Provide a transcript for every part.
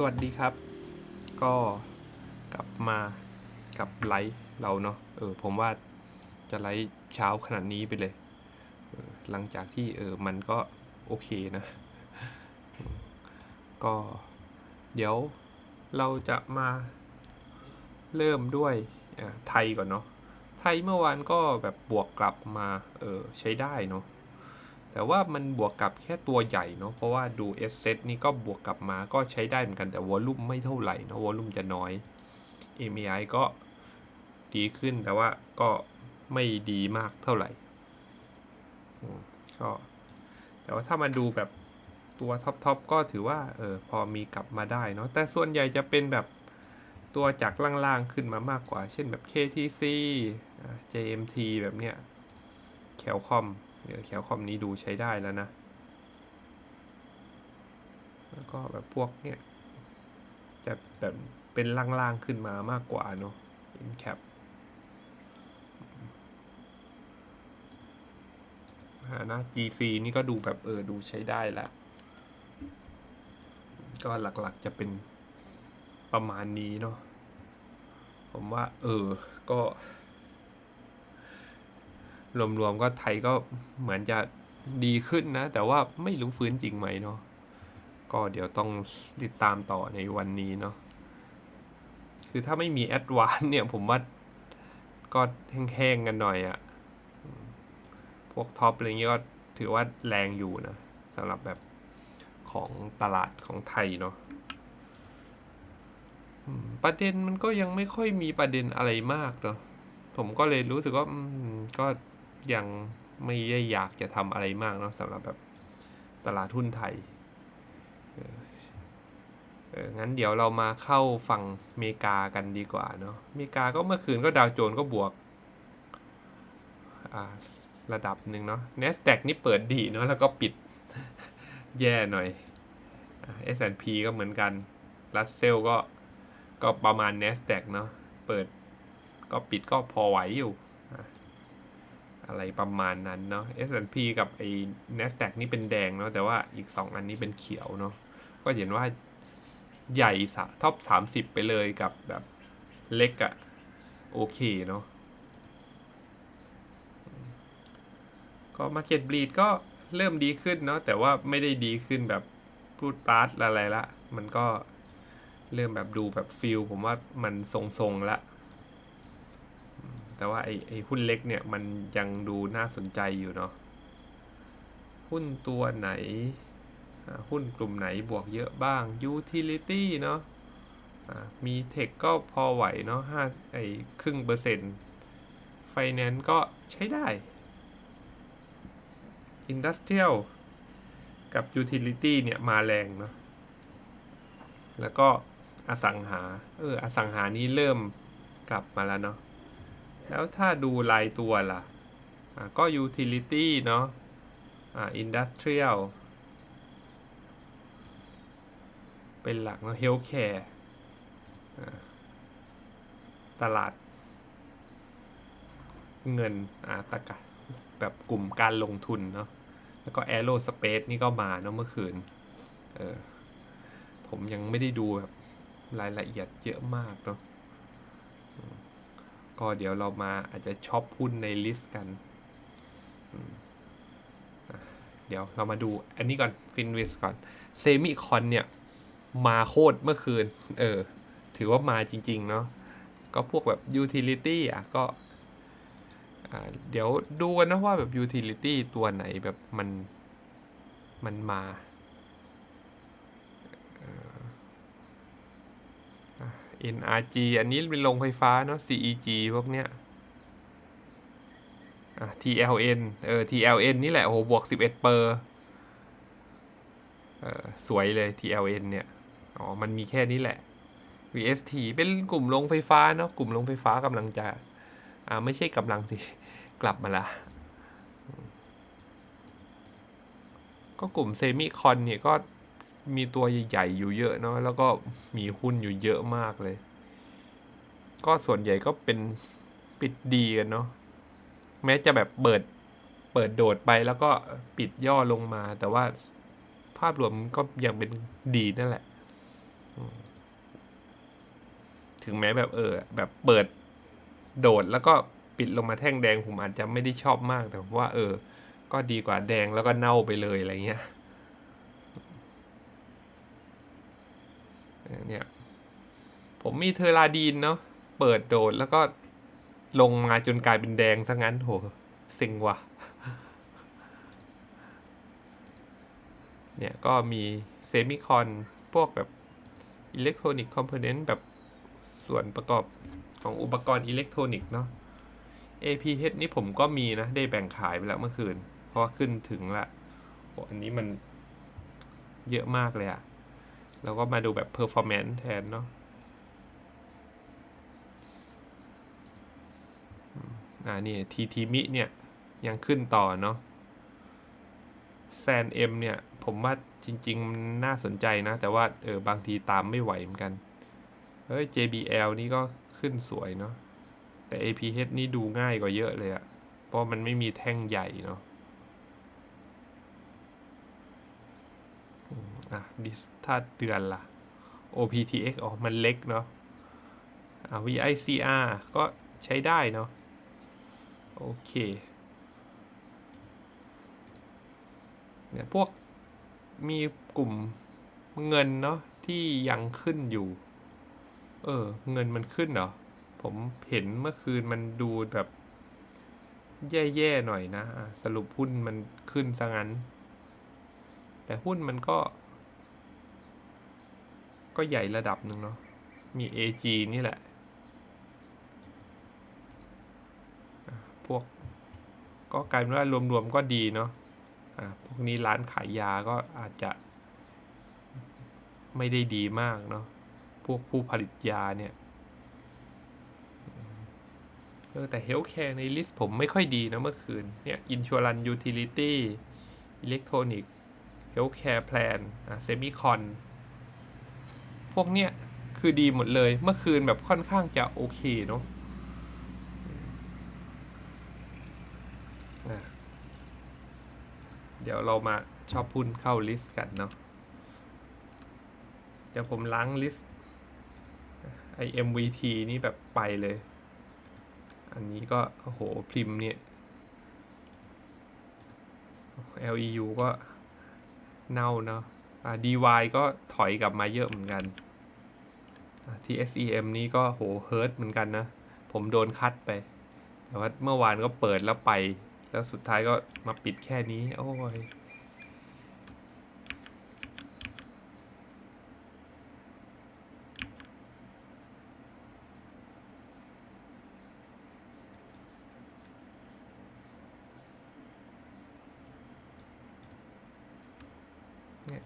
สวัสดีครับ ก็กลับมากับไลฟ์เราเนาะเออผมว่าจะไลฟ์เช้าขนาดนี้ไปเลยเออหลังจากที่เออมันก็โอเคนะ ก็เดี๋ยวเราจะมาเริ่มด้วยไทยก่อนเนาะไทยเมื่อวานก็แบบบวกกลับมาเออใช้ได้เนาะ แต่ว่ามันบวกกับแค่ตัวใหญ่เนาะเพราะว่าดู S set นี่ก็บวกกลับมาก็ใช้ได้เหมือนกันแต่วอลลุ่มไม่เท่าไหร่เนาะวอลลุ่มจะน้อย MAI ก็ดีขึ้นแต่ว่าก็ไม่ดีมากเท่าไหร่ก็แต่ว่าถ้ามาดูแบบตัวท็อปทอปก็ถือว่าเออพอมีกลับมาได้เนาะแต่ส่วนใหญ่จะเป็นแบบตัวจากล่างๆขึ้นมามากกว่า เช่นแบบ KTC อ่า JMT แบบเนี้ยแคลคอม เดี๋ยวแคลคอมนี้ดูใช้ได้แล้วนะ แล้วก็แบบพวกเนี้ยจะแบบเป็นล่างๆขึ้นมามากกว่าเนาะ InCap หานะ GC นี่ก็ดูแบบเออดูใช้ได้แล้วก็หลักๆจะเป็นประมาณนี้เนาะ ผมว่าเออก็ รวมๆก็ไทยก็เหมือนจะดีขึ้นนะ แต่ว่าไม่รู้ฟื้นจริงไหมเนาะก็เดี๋ยวต้องติดตามต่อในวันนี้เนาะคือถ้าไม่มีแอดวานเนี่ยผมว่าก็แห้งๆกันหน่อยอะพวกท็อปอะไรเงี้ยก็ถือว่าแรงอยู่นะสำหรับแบบของตลาดของไทยเนาะประเด็นมันก็ยังไม่ค่อยมีประเด็นอะไรมากเนาะผมก็เลยรู้สึกว่าก็ ยังไม่ได้อยากจะทำอะไรมากเนาะสำหรับแบบตลาดหุ้นไทยเอองั้นเดี๋ยวเรามาเข้าฝั่งเมกากันดีกว่าเนาะเมกาก็เมื่อคืนก็ดาวโจนส์ก็บวกอ่าระดับหนึ่งเนาะ NASDAQ นี่เปิดดีเนาะแล้วก็ปิดแย่หน่อยอ่า S&P ก็เหมือนกันรัสเซลก็ก็ประมาณ NASDAQ เนาะเปิดก็ปิดก็พอไหวอยู่ อะไรประมาณนั้นเนาะ S&P กับไอ้ NASDAQ นี่เป็นแดงเนาะแต่ว่าอีก 2 อันนี้เป็นเขียวเนาะก็เห็นว่าใหญ่สะท็อป30 ไปเลยกับแบบเล็กอะโอเคเนาะก็ Market Bleed ก็เริ่มดีขึ้นเนาะแต่ว่าไม่ได้ดีขึ้นแบบพูดปาร์ตอะไรละ มันก็เริ่มแบบดูแบบฟิลผมว่ามันทรงๆละ แต่ว่าไอ้ไอ้หุ้นเล็กเนี่ยมันยังดูน่าสนใจอยู่เนาะหุ้นตัวไหน หุ้นกลุ่มไหนบวกเยอะบ้าง utility เนาะมีเทคก็พอไหวเนาะห้าไอ้ครึ่งเปอร์เซ็นต์ finance ก็ใช้ได้ industrial กับ utility เนี่ยมาแรงเนาะ แล้วก็อสังหา เออ อสังหานี้เริ่มกลับมาแล้วเนาะ แล้วถ้าดูรายตัวล่ะอ่าก็ utility เนาะอ่า industrial เป็นหลักเนาะ healthcare ตลาด เงินอ่าตะกะแบบกลุ่มการลงทุนเนาะแล้วก็ aerospace นี่ก็มาเนาะเมื่อคืนเออผมยังไม่ได้ดูแบบรายละเอียดเยอะมากเนาะ ก็เดี๋ยวเรามาอาจจะช็อปหุ้นในลิสต์กัน เดี๋ยวเรามาดูอันนี้ก่อนฟินวิสก่อนเซมิคอนเนี่ย มาโคตรเมื่อคืน เออ ถือว่ามาจริง ๆ เนาะก็พวกแบบยูทิลิตี้อะก็เดี๋ยวดูกันนะว่าแบบยูทิลิตี้ตัวไหนแบบมันมันมา NRG อันนี้เป็นโรงไฟฟ้าเนาะ CEG พวกเนี้ย TLN เออ TLN นี่แหละโอ้โหบวก 11 เปอร์เออสวยเลย TLN เนี่ย อ๋อ มันมีแค่นี้แหละ VST เป็นกลุ่มโรงไฟฟ้าเนาะ กลุ่มโรงไฟฟ้ากำลังจะ อ่า ไม่ใช่กำลังสิ กลับมาละ ก็กลุ่มเซมิคอนเนี่ยก็ มีตัวใหญ่ๆอยู่เยอะเนาะแล้วก็มีหุ้นอยู่เยอะมากเลย ก็ส่วนใหญ่ก็เป็นปิดดีกันเนาะแม้จะแบบเปิดเปิดโดดไปแล้วก็ปิดย่อลงมา แต่ว่าภาพรวมก็ยังเป็นดีนั่นแหละ ถึงแม้แบบเออ แบบเปิดโดดแล้วก็ปิดลงมาแท่งแดงผมอาจจะไม่ได้ชอบมากแต่ว่า เออ ก็ดีกว่าแดงแล้วก็เน่าไปเลยอะไรเงี้ย เนี่ย ผมมีเทอราดีนเนาะ เปิดโดดแล้วก็ลงมาจนกลายเป็นแดงทั้งนั้นโหเซ็งว่ะ เนี่ยก็มีเซมิคอนพวกแบบอิเล็กทรอนิกส์คอมโพเนนต์แบบส่วนประกอบของอุปกรณ์อิเล็กทรอนิกส์เนาะ APH นี่ผมก็มีนะ ได้แบ่งขายไปแล้วเมื่อคืน เพราะว่าขึ้นถึงละโอ้อันนี้มันเยอะมากเลยอะ แล้วก็มาดูแบบ performance แทนเนาะอ่านี่ TT มิเนี่ยยังขึ้นต่อเนาะแซนเอ็มเนี่ย ผมว่าจริงๆมันน่าสนใจนะ แต่ว่าเออบางทีตามไม่ไหวเหมือนกัน เฮ้ย JBL นี่ก็ขึ้นสวยเนาะแต่ APH นี่ดูง่ายกว่าเยอะเลยอะเพราะมันไม่มีแท่งใหญ่เนาะอะดิส ถ้าเตือนล่ะ OPTX อ๋อ มันเล็กเนาะะ VICR ก็ใช้ได้เนาะ โอเค เนี่ยพวกมีกลุ่มเงินเนาะที่ยังขึ้นอยู่ เออ เงินมันขึ้นเหรอ ผมเห็นเมื่อคืนมันดูแบบ แย่ๆหน่อยนะ สรุปหุ้นมันขึ้นซะงั้น แต่หุ้นมันก็ ก็ใหญ่ระดับหนึ่งเนาะ มี AG นี่แหละ พวกก็กลายเป็นว่ารวมๆก็ดีเนาะะพวกนี้ร้านขายยาก็อาจจะ ไม่ได้ดีมากเนาะ พวกผู้ผลิตยาเนี่ยเออแต่เฮลท์แคร์ในลิสต์ผมไม่ค่อยดีนะเมื่อคืน เนี่ยอินชัวรันยูทิลิตี้อิเล็กทรอนิกส์เฮลท์แคร์แพลนอะเซมิคอน วกเนี้ยคือดีหมดเลย เมื่อคืนแบบค่อนข้างจะโอเคเนาะเดี๋ยวเรามาชอบพุ่นเข้าลิสต์กันเนาะ เดี๋ยวผมล้างลิสต์ไอ MVT นี่แบบไปเลย อันนี้ก็ โอ้โหพิมพ์เนี่ย LEU ก็เน่าเนาะอ่า DY ก็ถอยกลับมาเยอะเหมือนกัน TSEM นี่ก็โหเฮิร์ตเหมือนกันนะ ผมโดนคัดไป แต่ว่าเมื่อวานก็เปิดแล้วไป แล้วสุดท้ายก็มาปิดแค่นี้ โอ้ย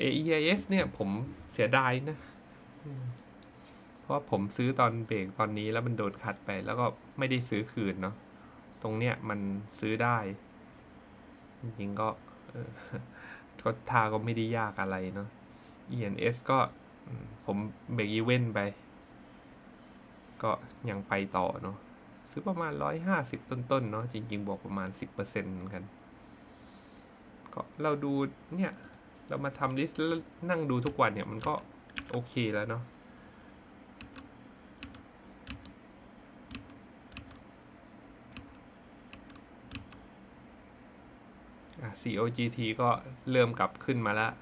AEIS เนี่ยผมเสียดายนะ ราะว่าผมซื้อตอนเบรกตอนนี้แล้วมันโดนคัดไป แล้วก็ไม่ได้ซื้อคืนเนาะตรงเนี้ยมันซื้อได้ จริงๆก็เออก็ทาก็ไม่ได้ยากอะไรเนาะ ENS ก็อืมผมเบรกอีเวนไป ก็ยังไปต่อเนาะซื้อประมาณร้อยห้าสิบต้นๆเนาะจริง ๆ บวกประมาณสิบเปอร์เซ็นต์เหมือนกัน ก็เราดูเนี่ย เรามาทำลิสต์แล้วนั่งดูทุกวันเนี่ยมันก็โอเคแล้วเนาะ COGT ก็เริ่มกลับขึ้นมาแล้ว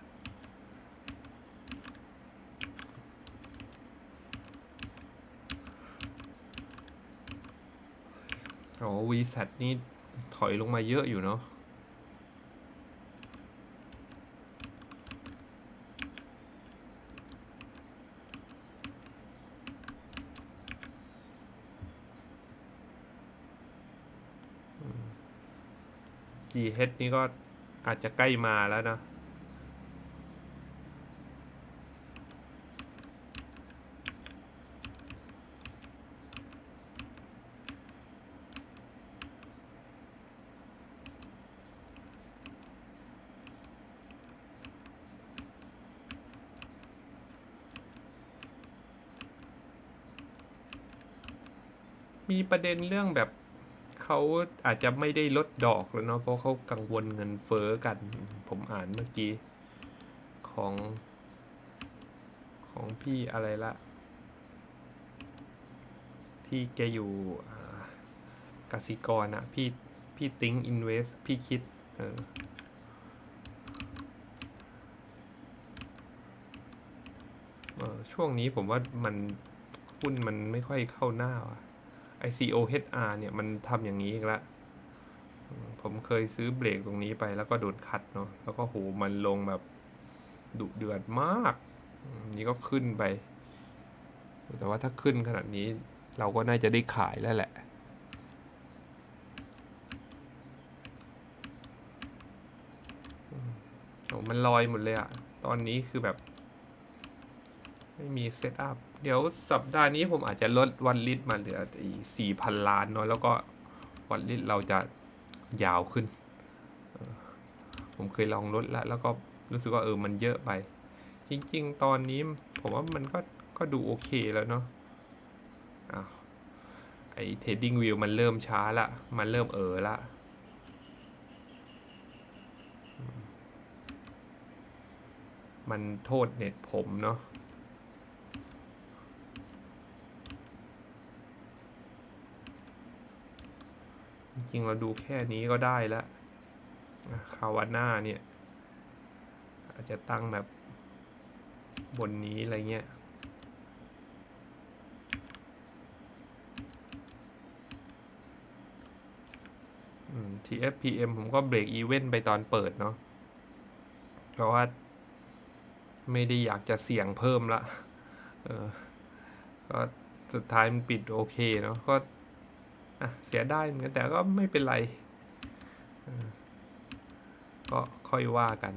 โอ้ VSAT นี่ถอยลงมาเยอะอยู่เนาะ GH นี่ก็ อาจจะใกล้มาแล้วนะมีประเด็นเรื่องแบบ เขาอาจจะไม่ได้ลดดอกแล้วเนาะเพราะเขากังวลเงินเฟ้อกัน ผมอ่านเมื่อกี้ ของ ของพี่อะไรละ ที่แกอยู่กสิกรอะพี่พี่ติ้งอินเวสพี่คิด เออช่วงนี้ผมว่ามันหุ้นมันไม่ค่อยเข้าหน้าว่ะ ICOHR เนี่ยมันทำอย่างนี้อีกแล้วผมเคยซื้อเบรกตรงนี้ไปแล้วก็โดนคัดเนาะแล้วก็โหมันลงแบบดุเดือดมาก นี่ก็ขึ้นไป แต่ว่าถ้าขึ้นขนาดนี้เราก็น่าจะได้ขายแล้วแหละโอ้มันลอยหมดเลยอะตอนนี้คือแบบ ไม่มีเซตอัพ เดี๋ยวสัปดาห์นี้ผมอาจจะลดวันลิตมาเหลือสี่พันล้านเนาะแล้วก็วันลิตเราจะยาวขึ้น ผมเคยลองลดแล้ว แล้วก็รู้สึกว่าเออมันเยอะไป จริง ๆ ตอนนี้ผมว่ามันก็ก็ดูโอเคแล้วเนาะอ้าวไอเทรดดิ้งวิวมันเริ่มช้าละ มันเริ่มเออละมันโทษเน็ตผมเนาะ ริงเราดูแค่นี้ก็ได้ละคาวาน่าเนี่ย อาจจะตั้งแบบบนนี้อะไรเงี้ยอืม TFPM ผมก็เบรกอีเวนต์ไปตอนเปิดเนาะเพราะว่าไม่ได้อยากจะเสี่ยงเพิ่มละ เออ ก็สุดท้ายมันปิดโอเคเนาะ ก็ อะเสียได้เหมือนกันแต่ก็ไม่เป็นไรก็ค่อยว่ากัน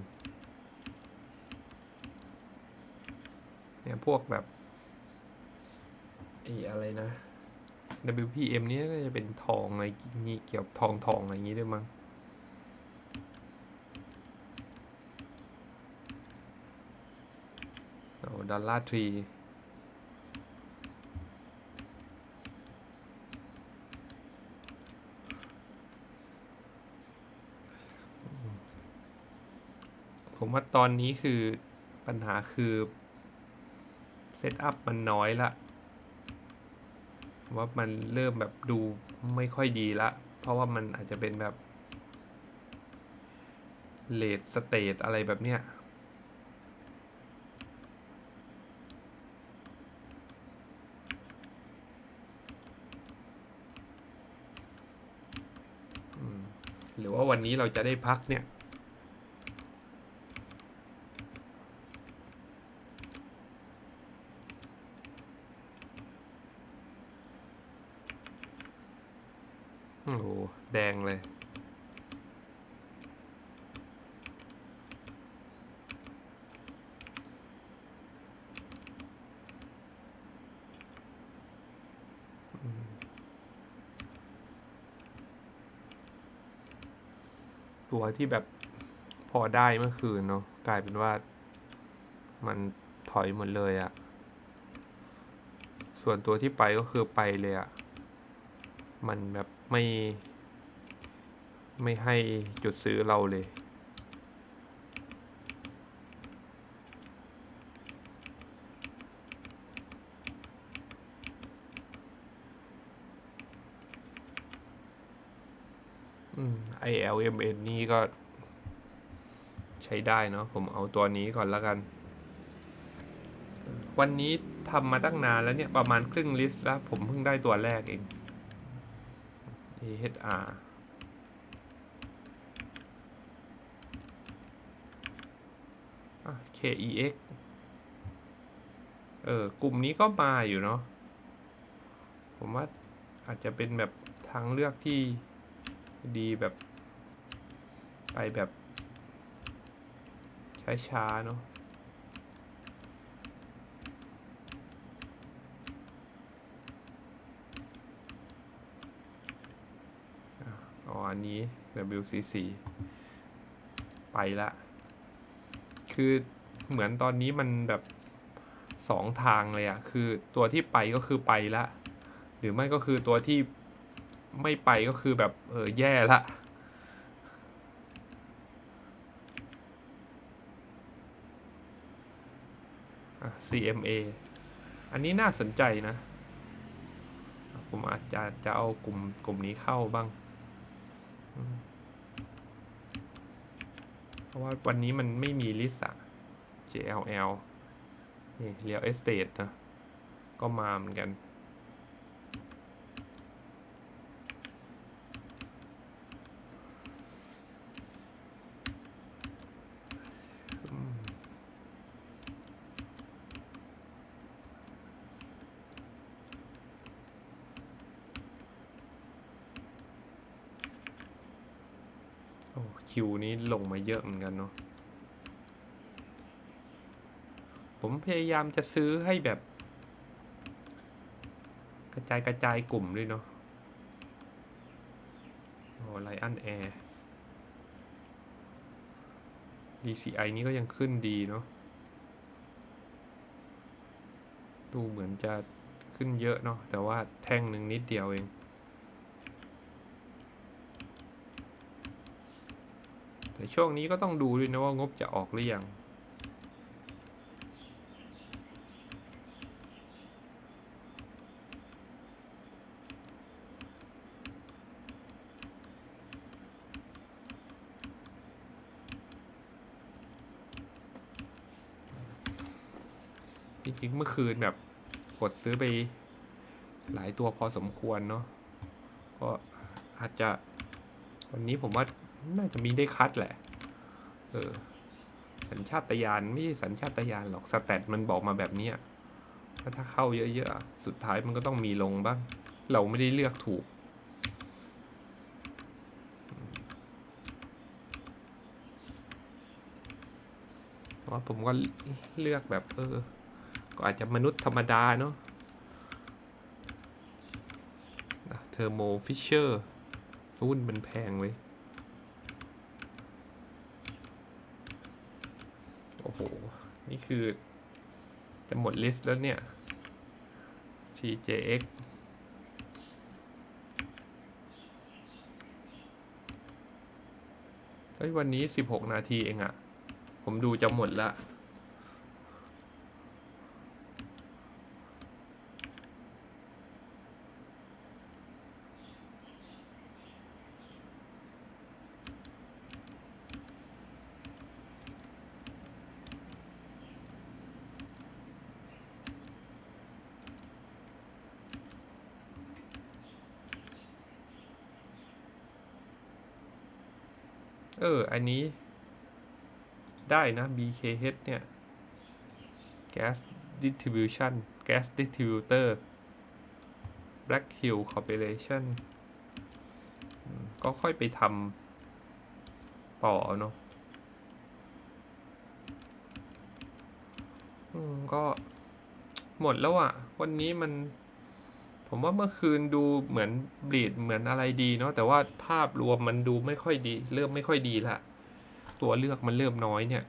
เนี่ยพวกแบบไอ้อะไรนะ WPM นี่น่าจะเป็นทองอะไรงี้เกี่ยวกับทองทองอะไรอย่างงี้ด้วยมั้งโอ้ดอลลาร์ทรี ผมว่าตอนนี้คือปัญหาคือเซตอัพมันน้อยละว่ามันเริ่มแบบดูไม่ค่อยดีละ เพราะว่ามันอาจจะเป็นแบบเลดสเตทอะไรแบบเนี้ยหรือว่าวันนี้เราจะได้พักเนี่ย โอ้โหแดงเลย ตัวที่แบบพอได้เมื่อคืนเนาะกลายเป็นว่า มันถอยหมดเลยอะส่วนตัวที่ไปก็คือไปเลยอะมันแบบไม่ ไม่ให้จุดซื้อเราเลย อืม MN นี่ก็ ใช้ได้เนาะผมเอาตัวนี้ก่อนแล้วกัน วันนี้ทำมาตั้งนานแล้วเนี่ย ประมาณครึ่งลิสต์แล้ว ผมเพิ่งได้ตัวแรกเอง AHR อะ KEX เออกลุ่มนี้ก็มาอยู่เนาะผมว่าอาจจะเป็นแบบทางเลือกที่ดีแบบ ไปแบบ ช้าๆเนาะอ๋ออันนี้ WCC ไปละ คือเหมือนตอนนี้มันแบบสองทางเลยอะคือตัวที่ไปก็คือไปละ หรือไม่ก็คือตัวที่ไม่ไปก็คือแบบ เออ แย่ละอะ อะ CMA อันนี้น่าสนใจนะ ผมอาจจะจะเอากลุ่มกลุ่มนี้เข้าบ้าง เพราะว่าวันนี้มันไม่มีลิสต์อะ JLL นี่ Real Estate นะ ก็มาเหมือนกัน โอ้ คิวนี้ลงมาเยอะเหมือนกันเนาะผมพยายามจะซื้อให้แบบ กระจายกระจายกลุ่มด้วยเนาะโอ้ไลอันแอร์ DCI นี้ก็ยังขึ้นดีเนาะดูเหมือนจะขึ้นเยอะเนาะแต่ว่าแท่งหนึ่งนิดเดียวเอง แต่ช่วงนี้ก็ต้องดูด้วยนะว่างบจะออกหรือยังจริงๆเมื่อคืนแบบกดซื้อไปหลายตัวพอสมควรเนาะก็อาจจะวันนี้ผมว่า น่าจะมีได้คัดแหละ เออ สัญชาตญาณไม่ใช่สัญชาตญาณหรอกสแตทมันบอกมาแบบเนี้ยว่าถ้าเข้าเยอะๆ สุดท้ายมันก็ต้องมีลงบ้าง เราไม่ได้เลือกถูกเพราะว่าผมก็เลือกแบบ เออ ก็อาจจะมนุษย์ธรรมดาเนาะเทอร์โมฟิชเชอร์หุ้นมันแพงเว้ย อ้โห นี่คือ จะหมดลิสต์แล้วเนี่ย TJX เฮ้ยวันนี้ 16 นาทีเองอะผมดูจะหมดละ เออ อันนี้ ได้นะ BKH เนี่ย Gas Distribution Gas Distributor Black Hill Corporation ก็ค่อยไปทำต่อเนาะก็หมดแล้วอะ่ะ วันนี้มัน ผมว่าเมื่อคืนดูเหมือนบลีดเหมือนอะไรดีเนาะแต่ว่าภาพรวมมันดูไม่ค่อยดี เริ่มไม่ค่อยดีละตัวเลือกมันเริ่มน้อยเนี่ย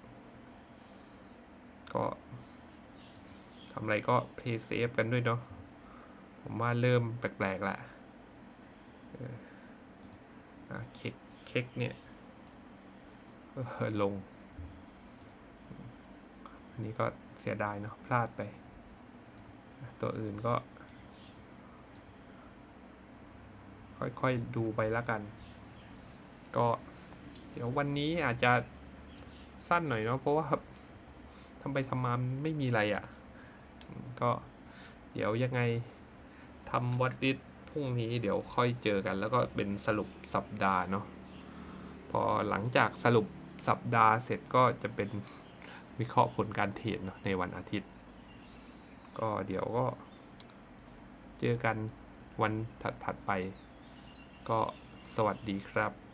ก็ทำอะไรก็เพย์เซฟกันด้วยเนาะผมว่าเริ่มแปลกๆละเอออะเค้กเค้กเนี่ยลง อันนี้ก็เสียดายเนาะพลาดไป ตัวอื่นก็ ค่อยๆดูไปแล้วกัน ก็ เดี๋ยววันนี้อาจจะสั้นหน่อยเนาะเพราะว่าทำไปทำมาไม่มีอะไรอะ่ะ ก็เดี๋ยวยังไงทำวัดดิสพรุ่งนี้เดี๋ยวค่อยเจอกัน แล้วก็เป็นสรุปสัปดาห์เนาะพอหลังจากสรุปสัปดาห์เสร็จก็จะเป็นวิเคราะห์ผลการเทรดเนาะในวันอาทิตย์ ก็เดี๋ยวก็ เจอกันวันถัดๆไป ก็สวัสดีครับ